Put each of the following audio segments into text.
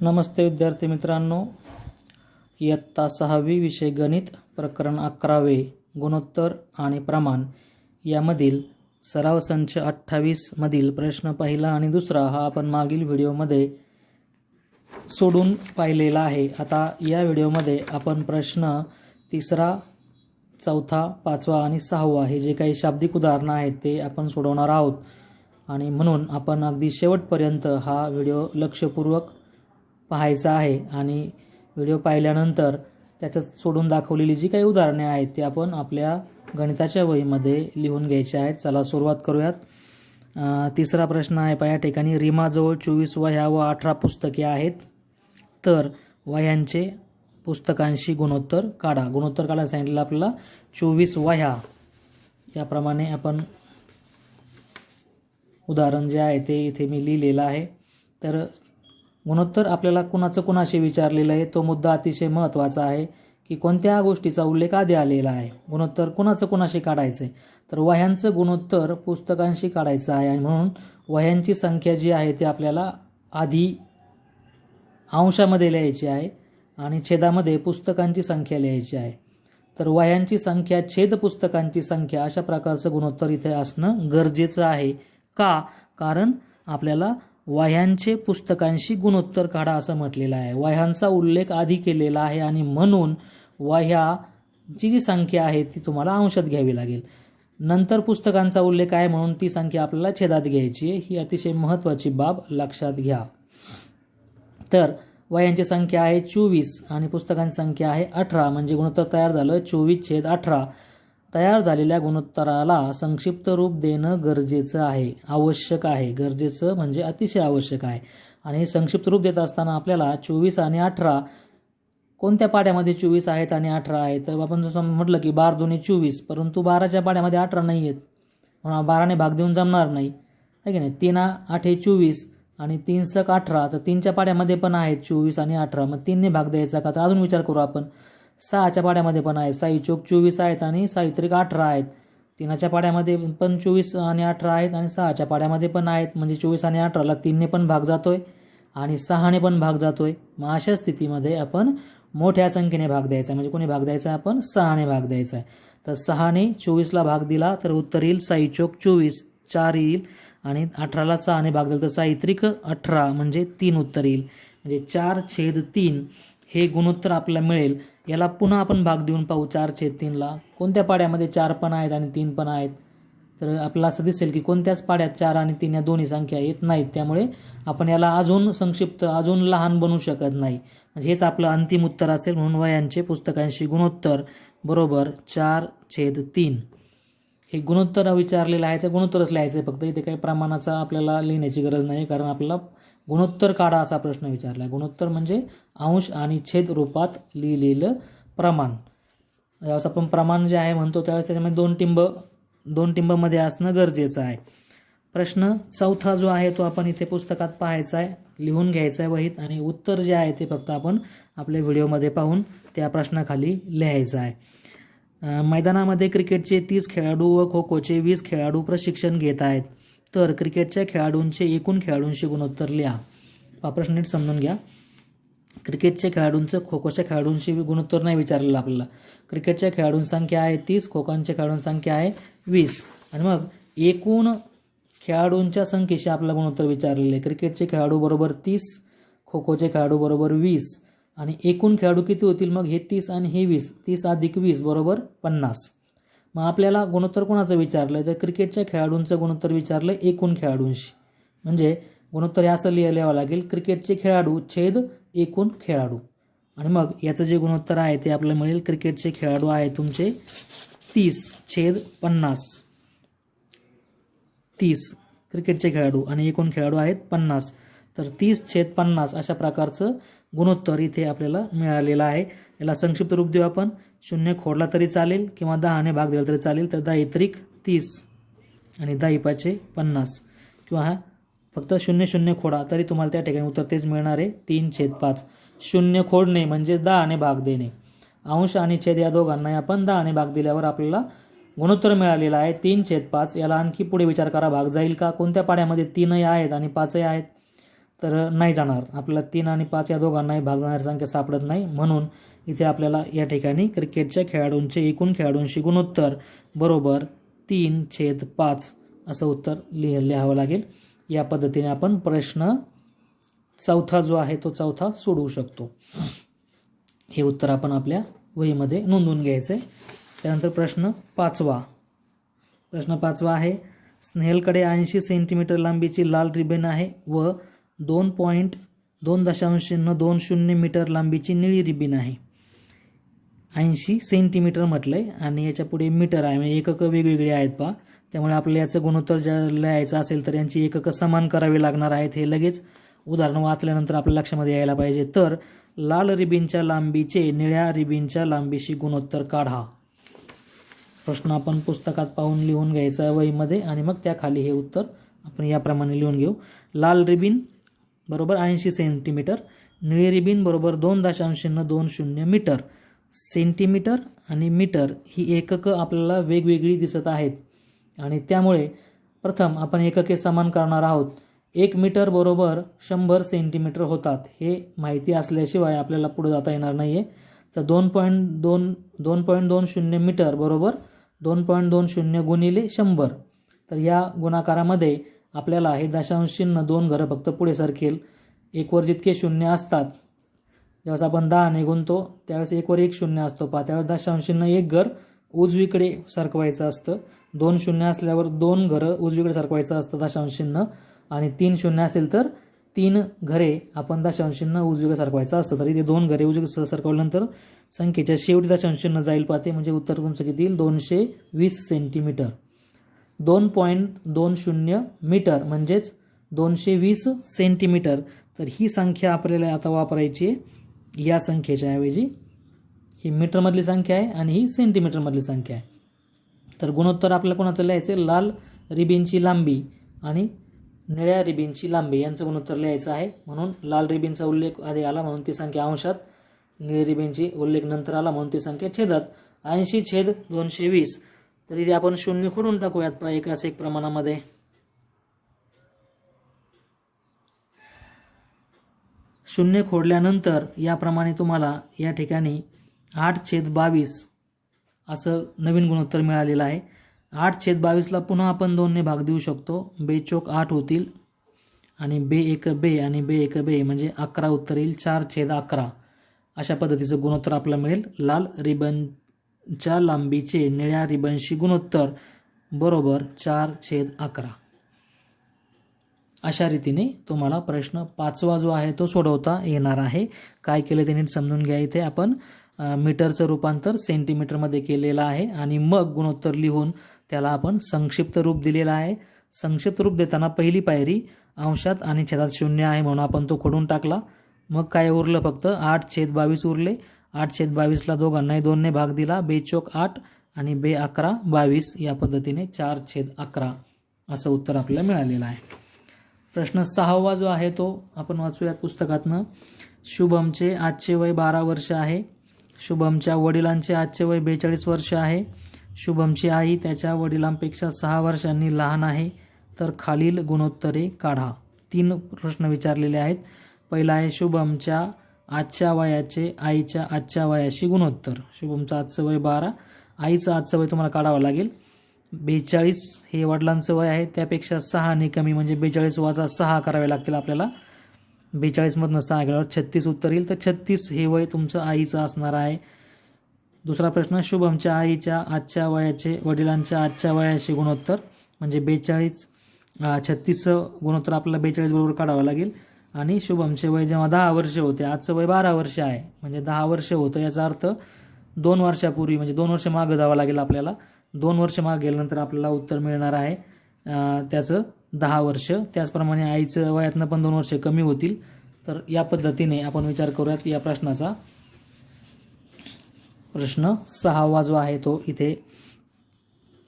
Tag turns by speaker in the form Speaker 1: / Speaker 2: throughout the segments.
Speaker 1: नमस्ते विद्यार्थी मित्रांनो. इयत्ता सहावी विषय गणित प्रकरण अकरावे गुणोत्तर आणि प्रमाण यामधील सराव संच अठ्ठावीसमधील प्रश्न पहिला आणि दुसरा हा आपण मागील व्हिडिओमध्ये सोडून पाहिलेला आहे. आता या व्हिडिओमध्ये आपण प्रश्न तिसरा चौथा पाचवा आणि सहावा हे जे काही शाब्दिक उदाहरणं आहेत ते आपण सोडवणार आहोत. आणि म्हणून आपण अगदी शेवटपर्यंत हा व्हिडिओ लक्षपूर्वक पाहायचा आहे. आणि व्हिडिओ पाहिल्यानंतर त्याच्यात सोडून दाखवलेली जी काही उदाहरणे आहेत ती आपण आपल्या गणिताच्या वहीमध्ये लिहून घ्यायची आहेत. चला सुरुवात करूयात. तिसरा प्रश्न आहे पहा या ठिकाणी रिमाजवळ चोवीस वह्या व अठरा पुस्तके आहेत. तर वह्यांचे पुस्तकांशी गुणोत्तर काढा. गुणोत्तर काढायला सांगितलेलं आपल्याला चोवीस वह्या याप्रमाणे आपण उदाहरण जे आहे ते इथे मी लिहिलेलं आहे. तर गुणोत्तर आपल्याला कुणाचं कुणाशी विचारलेलं आहे तो मुद्दा अतिशय महत्त्वाचा आहे की कोणत्या गोष्टीचा उल्लेख आधी आलेला आहे. गुणोत्तर कुणाचं कुणाशी काढायचं आहे तर वह्यांचं गुणोत्तर पुस्तकांशी काढायचं आहे आणि म्हणून वह्यांची संख्या जी आहे ती आपल्याला आधी अंशामध्ये लिहायची आहे आणि छेदामध्ये पुस्तकांची संख्या लिहायची आहे. तर वह्यांची संख्या छेद पुस्तकांची संख्या अशा प्रकारचं गुणोत्तर इथे असणं गरजेचं आहे का? कारण आपल्याला वह्यांचे पुस्तकांशी गुणोत्तर काढा असं म्हटलेलं आहे. वह्यांचा उल्लेख आधी केलेला आहे आणि म्हणून वह्याची जी संख्या आहे ती तुम्हाला अंशात घ्यावी लागेल. नंतर पुस्तकांचा उल्लेख आहे म्हणून ती संख्या आपल्याला छेदात घ्यायची आहे. ही अतिशय महत्त्वाची बाब लक्षात घ्या. तर वयांची संख्या आहे चोवीस आणि पुस्तकांची संख्या आहे अठरा. म्हणजे गुणोत्तर तयार झालं. चोवीस छेद अठरा. तयार झालेल्या गुणोत्तराला संक्षिप्त रूप देणं गरजेचं आहे आवश्यक आहे. गरजेचं म्हणजे अतिशय आवश्यक आहे. आणि संक्षिप्त रूप देत असताना आपल्याला चोवीस आणि अठरा कोणत्या पाड्यामध्ये चोवीस आहेत आणि अठरा आहेत? तर आपण जसं म्हटलं की बार दोन्ही चोवीस परंतु बाराच्या पाड्यामध्ये अठरा नाही आहेत. म्हणून बाराने भाग देऊन जमणार नाही. आहे की नाही? तीन हे चोवीस आणि तीन सक अठरा तर तीनच्या पाड्यामध्ये पण आहेत चोवीस आणि अठरा. मग तीनने भाग द्यायचा का? तर अजून विचार करू आपण. सहाच्या पाड्यामध्ये पण आहे साई चोक चोवीस आहेत आणि साहित्रिक अठरा आहेत. तीनाच्या पाड्यामध्ये पण चोवीस आणि अठरा आहेत आणि सहाच्या पाड्यामध्ये पण आहेत. म्हणजे चोवीस आणि अठराला तीनने पण भाग जातो आहे आणि सहाने पण भाग जातो आहे मग अशा स्थितीमध्ये आपण मोठ्या संख्येने भाग द्यायचा म्हणजे कोणी भाग द्यायचा आहे आपण? सहाने भाग द्यायचा आहे. तर सहाने चोवीसला भाग दिला तर उत्तर येईल साई चोक चोवीस चार येईल आणि अठराला सहाने भाग दिला तर साहित्रिक अठरा म्हणजे तीन उत्तर येईल. म्हणजे चार छेद तीन हे गुणोत्तर आपल्याला मिळेल. याला पुन्हा आपण भाग देऊन पाहू. चार छेद तीनला कोणत्या पाड्यामध्ये चार पण आहेत आणि तीन पण आहेत? तर आपल्याला असं दिसेल की कोणत्याच पाड्यात चार आणि तीन या दोन्ही संख्या येत नाहीत. त्यामुळे आपण याला अजून संक्षिप्त अजून लहान बनवू शकत नाही. म्हणजे हेच आपलं अंतिम उत्तर असेल म्हणून वयांचे पुस्तकांशी गुणोत्तर. बरोबर चार छेद तीन. हे गुणोत्तर विचारलेलं आहे ते गुणोत्तरच लिहायचं आहे फक्त. इथे काही प्रमाणाचा आपल्याला लिहिण्याची गरज नाही कारण आपल्याला गुणोत्तर काढा असा प्रश्न विचारला आहे गुणोत्तर म्हणजे अंश आणि छेद रूपात लिहिलेलं प्रमाण. ज्यावेळेस आपण प्रमाण जे आहे म्हणतो त्यावेळेस त्याच्यामध्ये दोन टिंब दोन टिंबमध्ये असणं गरजेचं आहे. प्रश्न चौथा जो आहे तो आपण इथे पुस्तकात पाहायचा आहे लिहून घ्यायचा आहे वहीत आणि उत्तर जे आहे ते फक्त आपण आपल्या व्हिडिओमध्ये पाहून त्या प्रश्नाखाली लिहायचं आहे मैदानामध्ये क्रिकेटचे तीस खेळाडू व खो खोचे वीस खेळाडू प्रशिक्षण घेत आहेत. तर क्रिकेटच्या खेळाडूंचे एकूण खेळाडूंशी गुणोत्तर लिहा. हा प्रश्न नीट समजून घ्या. क्रिकेटच्या खेळाडूंचं खो खोच्या खेळाडूंशी गुणोत्तर नाही विचारलेलं आपल्याला. क्रिकेटच्या खेळाडूंची संख्या आहे तीस खो खोच्या खेळाडूंची संख्या आहे वीस. आणि मग एकूण खेळाडूंच्या संख्येशी आपल्याला गुणोत्तर विचारलेलं आहे. क्रिकेटचे खेळाडू बरोबर तीस खो खोचे खेळाडू बरोबर वीस. आणि एकूण खेळाडू किती होतील? मग हे तीस आणि हे वीस. तीस अधिक वीस बरोबर पन्नास. मग आपल्याला गुणोत्तर कोणाचं विचारलं तर क्रिकेटच्या खेळाडूंचं गुणोत्तर विचारलं एकूण खेळाडूंशी. म्हणजे गुणोत्तर हे असं लिह लिहावं लागेल क्रिकेटचे खेळाडू छेद एकूण खेळाडू. आणि मग याचं जे गुणोत्तर आहे ते आपल्याला मिळेल क्रिकेटचे खेळाडू आहे तुमचे तीस छेद पन्नास. तीस क्रिकेटचे खेळाडू आणि एकूण खेळाडू आहेत पन्नास. तर तीस छेद पन्नास अशा प्रकारचं गुणोत्तर इथे आपल्याला मिळालेलं आहे. याला संक्षिप्त रूप देऊ आपण. शून्य खोडला तरी चालेल किंवा दहाने भाग दिला तरी चालेल तर दहा त्रिक तीस आणि दहा इपाचे पन्नास. किंवा हा फक्त शून्य शून्य खोडा तरी तुम्हाला त्या ठिकाणी उत्तर तेच मिळणार आहे तीन छेद पाच. शून्य खोडणे म्हणजे दहाने भाग देणे. अंश आणि छेद या दोघांनाही आपण दहाने भाग दिल्यावर आपल्याला गुणोत्तर मिळालेलं आहे तीन छेद पाच. याला आणखी पुढे विचार करा भाग जाईल का? कोणत्या पाड्यामध्ये तीनही आहेत आणि पाचही आहेत? तर नाही जाणार. आपल्याला तीन आणि पाच या दोघांनाही भाग जाणारी संख्या सापडत नाही. म्हणून इथे आपल्याला या ठिकाणी क्रिकेटच्या खेळाडूंचे एकूण खेळाडूंशी गुणोत्तर बरोबर तीन छेद पाच असं उत्तर लिह लिहावं लागेल. या पद्धतीने आपण प्रश्न चौथा जो आहे तो चौथा सोडवू शकतो. हे उत्तर आपण आपल्या वहीमध्ये नोंदवून घ्यायचं आहे त्यानंतर प्रश्न पाचवा. प्रश्न पाचवा आहे स्नेहलकडे ऐंशी सेंटीमीटर लांबीची लाल रिबेन आहे व दोन पॉईंट दोन दशांश शून्य दोन शून्य मीटर लांबीची निळी रिबीन आहे. ऐंशी सेंटीमीटर म्हटलं आहे आणि याच्यापुढे मीटर आहे. म्हणजे एककं वेगवेगळी आहेत पा त्यामुळे आपल्याला याचं गुणोत्तर जर लिहायचं असेल तर यांची एककं समान करावी लागणार आहेत हे लगेच उदाहरण वाचल्यानंतर आपल्या लक्षामध्ये यायला पाहिजे. तर लाल रिबीनच्या लांबीचे निळ्या रिबीनच्या लांबीशी गुणोत्तर काढा. प्रश्न आपण पुस्तकात पाहून लिहून घ्यायचा वहीमध्ये आणि मग त्याखाली हे उत्तर आपण याप्रमाणे लिहून घेऊ. लाल रिबीन बरोबर ऐंशी सेंटीमीटर. निळी रिबीन बरोबर दोन दशांश शून्य दोन शून्य मीटर. सेंटीमीटर आणि मीटर ही एककं आपल्याला वेगवेगळी दिसत आहेत. आणि त्यामुळे प्रथम आपण एकके समान करणार आहोत. एक मीटर बरोबर शंभर सेंटीमीटर होतात हे माहिती असल्याशिवाय आपल्याला पुढे जाता येणार नाही आहे तर दोन पॉईंट दोन दोन पॉईंट दोन शून्य मीटर बरोबर दोन पॉईंट दोन शून्य गुणिले शंभर. तर या गुणाकारामध्ये आपल्याला हे दशांश चिन्ह दोन घरं फक्त पुढे सरकेल. एकवर जितके शून्य असतात ज्यावेळेस आपण दहाने गुणतो त्यावेळेस एकवर एक शून्य असतो. पहा त्यावेळेस दशांश चिन्ह एक घर उजवीकडे सरकवायचं असतं. दोन शून्य असल्यावर दोन घरं उजवीकडे सरकवायचं असतं दशांश चिन्ह. आणि तीन शून्य असेल तर तीन घरे आपण दशांशींना उजवीकडे सरकवायचं असतं. तरी ते दोन घरे उजवीकडे सरकवल्यानंतर संख्येच्या शेवटी दशांशींना जाईल. पाहते म्हणजे उत्तर तुमचं किती येईल? दोनशे वीस सेंटीमीटर दोन पॉईंट दोन शून्य मीटर म्हणजेच दोनशे वीस सेंटीमीटर. तर ही संख्या आपल्याला आता वापरायची आहे. या संख्येच्या ऐवजी ही मीटरमधली संख्या आहे आणि ही सेंटीमीटरमधली संख्या आहे. तर गुणोत्तर आपल्याला कोणाचं लिहायचं आहे? लाल रिबीनची लांबी आणि निळ्या रिबीनची लांबी यांचं गुणोत्तर लिहायचं आहे. म्हणून लाल रिबीनचा उल्लेख आधी आला म्हणून ती संख्या अंशात निळी रिबीनची उल्लेख नंतर आला म्हणून ती संख्या छेदात. ऐंशी छेद दोनशे वीस. तर इथे आपण शून्य खोडून टाकूयात पहा एकाच एक प्रमाणामध्ये. शून्य खोडल्यानंतर याप्रमाणे तुम्हाला या ठिकाणी आठ छेद बावीस असं नवीन गुणोत्तर मिळालेलं आहे. आठ छेद बावीसला पुन्हा आपण दोनने भाग देऊ शकतो. बेचोक आठ होतील आणि बे एक बे आणि बे एक बे म्हणजे अकरा उत्तर येईल. चार छेद अकरा अशा पद्धतीचं गुणोत्तर आपल्याला मिळेल. लाल रिबन च्या लांबीचे निळ्या रिबनशी गुणोत्तर बरोबर चार छेद अकरा. अशा रीतीने तुम्हाला प्रश्न पाचवा जो आहे तो सोडवता येणार आहे. काय केलं ते नीट समजून घ्या. इथे आपण मीटरचं रूपांतर सेंटीमीटरमध्ये केलेलं आहे आणि मग गुणोत्तर लिहून त्याला आपण संक्षिप्त रूप दिलेलं आहे. संक्षिप्त रूप देताना पहिली पायरी अंशात आणि छेदात शून्य आहे म्हणून आपण तो खोडून टाकला. मग काय उरलं? फक्त आठ छेद बावीस उरले. आठ छेद बावीसला दोघांनाही दोनने भाग दिला. बेचोक आठ आणि बे अकरा. बावीस या पद्धतीने चार छेद अकरा असं उत्तर आपल्याला मिळालेलं आहे. प्रश्न सहावा जो आहे तो आपण वाचूयात पुस्तकातनं. शुभमचे आजचे वय बारा वर्ष आहे. शुभमच्या वडिलांचे आजचे वय बेचाळीस वर्ष आहे. शुभमची आई त्याच्या वडिलांपेक्षा सहा वर्षांनी लहान आहे. तर खालील गुणोत्तरे काढा. तीन प्रश्न विचारलेले आहेत. पहिला आहे शुभमच्या आजच्या वयाचे आईच्या आजच्या वयाशी गुणोत्तर. शुभमचं आजचं वय बारा. आईचं आजचं वय तुम्हाला काढावं लागेल. बेचाळीस हे वडिलांचं वय आहे. त्यापेक्षा सहाने कमी म्हणजे बेचाळीस वाजा सहा करावे लागतील आपल्याला. बेचाळीसमधनं सहा गेल्यावर छत्तीस उत्तर येईल. तर छत्तीस हे वय तुमचं आईचं असणार आहे. दुसरा प्रश्न शुभमच्या आईच्या आजच्या वयाचे वडिलांच्या आजच्या वयाशी गुणोत्तर. म्हणजे बेचाळीस छत्तीसचं गुणोत्तर आपल्याला बेचाळीस बरोबर काढावं लागेल. आणि शुभमचे वय जेव्हा दहा वर्ष होते आजचं वय बारा वर्ष आहे म्हणजे दहा वर्ष होतं याचा अर्थ दोन वर्षापूर्वी म्हणजे दोन वर्ष मागं जावं लागेल आपल्याला. दोन वर्ष मागं गेल्यानंतर आपल्याला उत्तर मिळणार आहे त्याचं दहा वर्ष. त्याचप्रमाणे आईचं वयातनं पण दोन वर्ष कमी होतील. तर या पद्धतीने आपण विचार करूयात या प्रश्नाचा. प्रश्न सहावा जो आहे तो इथे.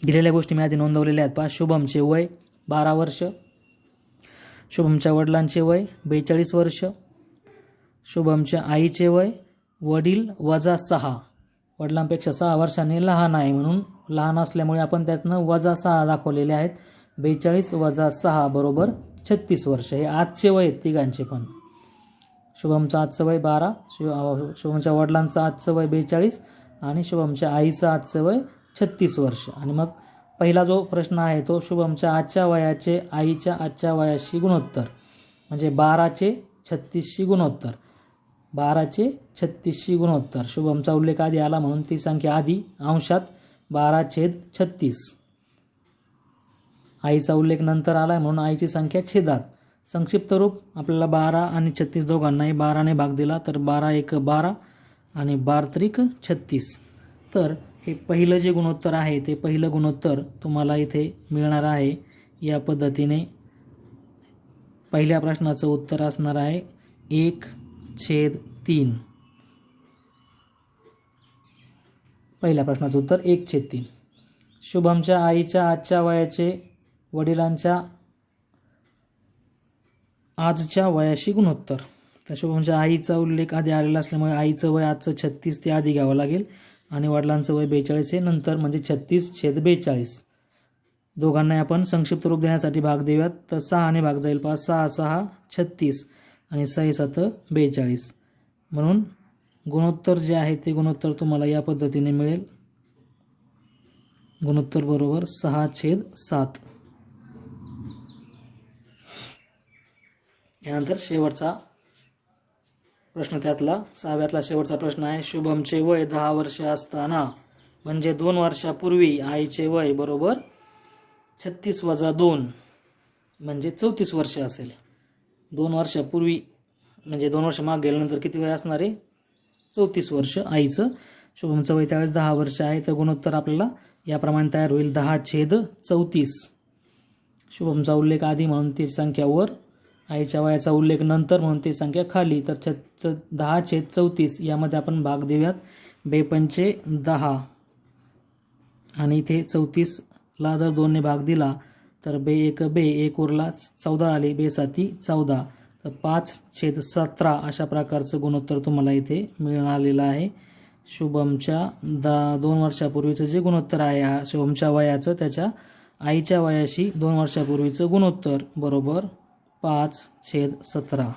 Speaker 1: दिलेल्या गोष्टी मी आधी नोंदवलेल्या आहेत. पहा शुभमचे वय बारा वर्ष. शुभमच्या वडिलांचे वय बेचाळीस वर्ष. शुभमच्या आईचे वय वडील वजा सहा. वडिलांपेक्षा सहा वर्षांनी लहान आहे म्हणून लहान असल्यामुळे आपण त्यातनं वजा सहा दाखवलेले आहेत. बेचाळीस वजा सहा बरोबर छत्तीस वर्ष. हे आजचे वय आहेत तिघांचे पण. शुभमचं आजचं वय बारा शिव शुभमच्या वडिलांचं आजचं वय बेचाळीस आणि शुभमच्या आईचं आजचं वय छत्तीस वर्ष. आणि मग पहिला जो प्रश्न आहे तो शुभमच्या आजच्या वयाचे आईच्या आजच्या वयाशी गुणोत्तर. म्हणजे बाराचे छत्तीसशी गुणोत्तर. बाराचे छत्तीसशी गुणोत्तर. शुभमचा उल्लेख आधी आला म्हणून ती संख्या आधी अंशात बारा छेद छत्तीस. आईचा उल्लेख नंतर आला आहे म्हणून आईची संख्या छेदात. संक्षिप्त रूप आपल्याला बारा आणि छत्तीस दोघांनाही बाराने भाग दिला तर बारा एक बारा आणि बार त्रिक छत्तीस. तर हे पहिलं जे गुणोत्तर आहे ते पहिलं गुणोत्तर तुम्हाला इथे मिळणार आहे. या पद्धतीने पहिल्या प्रश्नाचं उत्तर असणार आहे. एक छेद तीन. पहिल्या प्रश्नाचं उत्तर एक छेद तीन. शुभमच्या आईच्या आजच्या वयाचे वडिलांच्या आजच्या वयाशी गुणोत्तर. तर शुभमच्या आईचा उल्लेख आधी आलेला असल्यामुळे आईचं वय आजचं छत्तीस ते आधी घ्यावं लागेल. आणि वडिलांचं वय बेचाळीस आहे नंतर म्हणजे छत्तीस छेद बेचाळीस. दोघांना आपण संक्षिप्त रूप देण्यासाठी भाग देऊयात. तर सहाने भाग जाईल पाच सहा सहा छत्तीस आणि सही सात बेचाळीस. म्हणून गुणोत्तर जे आहे ते गुणोत्तर तुम्हाला या पद्धतीने मिळेल. गुणोत्तर बरोबर सहा छेद सात. यानंतर शेवटचा प्रश्न त्यातला. सहाव्यातला शेवटचा प्रश्न आहे शुभमचे वय दहा वर्ष असताना म्हणजे दोन वर्षापूर्वी आईचे वय बरोबर छत्तीस वजा दोन म्हणजे चौतीस वर्ष असेल. दोन वर्षापूर्वी म्हणजे दोन वर्ष माग गेल्यानंतर किती वय असणार आहे? चौतीस वर्ष आईचं. शुभमचं वय त्यावेळेस दहा वर्ष आहे. तर गुणोत्तर आपल्याला याप्रमाणे तयार होईल. दहा छेद चौतीस. शुभमचा उल्लेख आधी म्हणून ती संख्या वर आईच्या वयाचा उल्लेख नंतर म्हणून ती संख्या खाली. तर छ च दहा छेद चौतीस यामध्ये आपण भाग देऊयात. बेपंचे दहा. आणि इथे चौतीसला जर दोनने भाग दिला तर बे एक बे एक उरला चौदा आले बे साती चौदा. तर पाच छेद सतरा अशा प्रकारचं गुणोत्तर तुम्हाला इथे मिळालेलं आहे. शुभमच्या दा दोन वर्षापूर्वीचं जे गुणोत्तर आहे हा शुभमच्या वयाचं त्याच्या आईच्या वयाशी दोन वर्षापूर्वीचं गुणोत्तर. बरोबर? पाच छेद सतरा.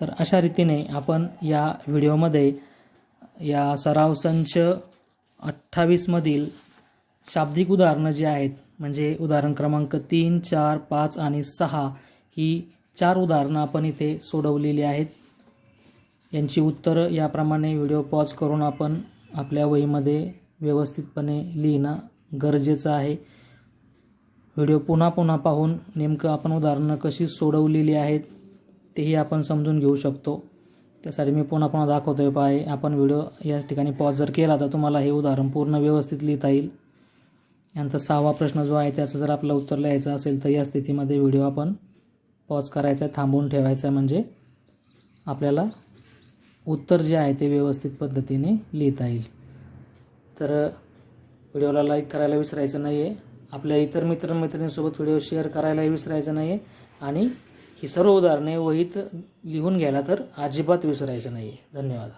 Speaker 1: तर अशा रीतीने आपण या व्हिडिओमध्ये या सराव संच अठ्ठावीसमधील शाब्दिक उदाहरणं जी आहेत म्हणजे उदाहरण क्रमांक तीन चार पाच आणि सहा ही चार उदाहरणं आपण इथे सोडवलेली आहेत. यांची उत्तरं याप्रमाणे व्हिडिओ पॉज करून आपण आपल्या वहीमध्ये व्यवस्थितपणे लिहिणं गरजेचं आहे. व्हिडिओ पुन्हा पुन्हा पाहून नेमकं आपण उदाहरणं कशी सोडवलेली आहेत तेही आपण समजून घेऊ शकतो. त्यासाठी मी पुन्हा पुन्हा दाखवतो आहे पाय. आपण व्हिडिओ या ठिकाणी पॉज जर केला तर तुम्हाला हे उदाहरण पूर्ण व्यवस्थित लिहिता येईल. यानंतर सहावा प्रश्न जो आहे त्याचं जर आपलं उत्तर लिहायचं असेल तर या स्थितीमध्ये व्हिडिओ आपण पॉज करायचा आहे थांबवून ठेवायचा आहे. म्हणजे आपल्याला उत्तर जे आहे ते व्यवस्थित पद्धतीने लिहिता येईल. तर व्हिडिओला लाईक करायला विसरायचं नाही आहे आपल्या इतर मित्रमैत्रिणींसोबत व्हिडिओ शेअर करायलाही विसरायचं नाही आहे आणि ही सर्व उदाहरणे वहीत लिहून घ्यायला तर अजिबात विसरायचं नाही आहे धन्यवाद.